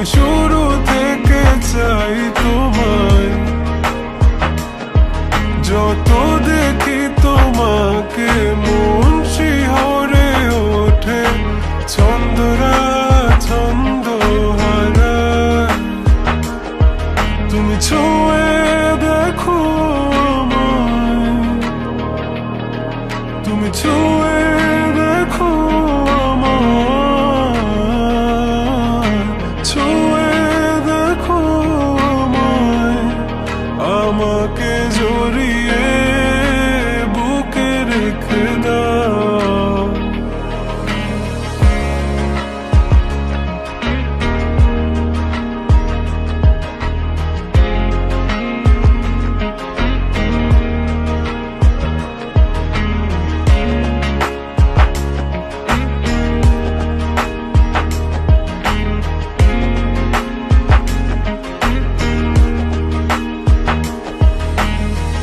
আমি শুরু থেকে চাই তোমায়। যত দেখি তোমাকে, মন শিহরে ওঠে। ছন্দরা ছন্দ তুমি ছুঁয়ে দেখো তুমি ছুঁয়ে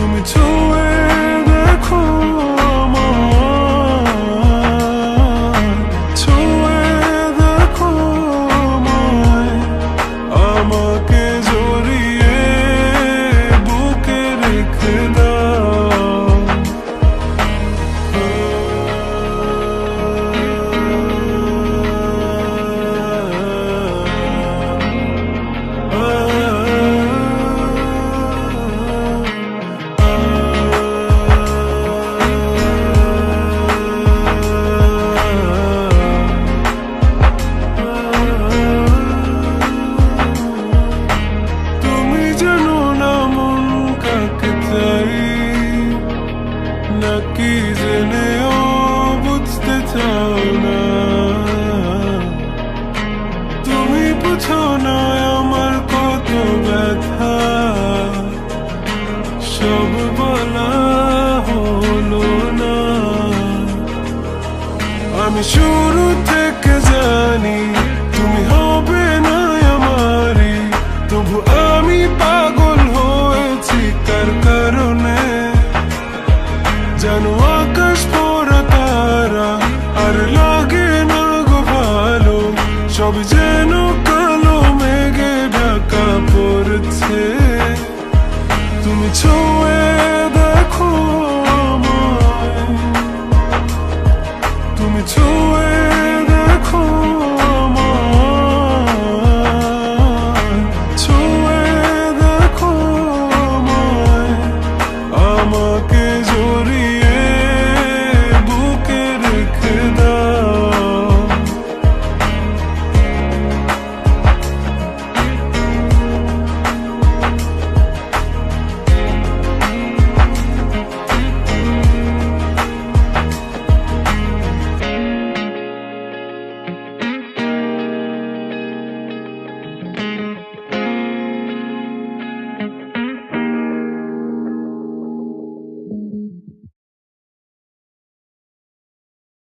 তুমি ছুঁয়ে দেখো নাকি জেনেও বুঝতে চাও না তুমি বুঝো না আমার কত ব্যথা সব বলা হলো না আমি শুরু থেকে জানি তুমি হবে না আমারই তবু আমি পাগল হয়েছি কার কারণে যেন আকাশ পড়া তারা, আর লাগে না গো ভালো। সব যেন কালো মেঘে ঢাকা পড়ছে। তুমি ছোঁয়ে দেখো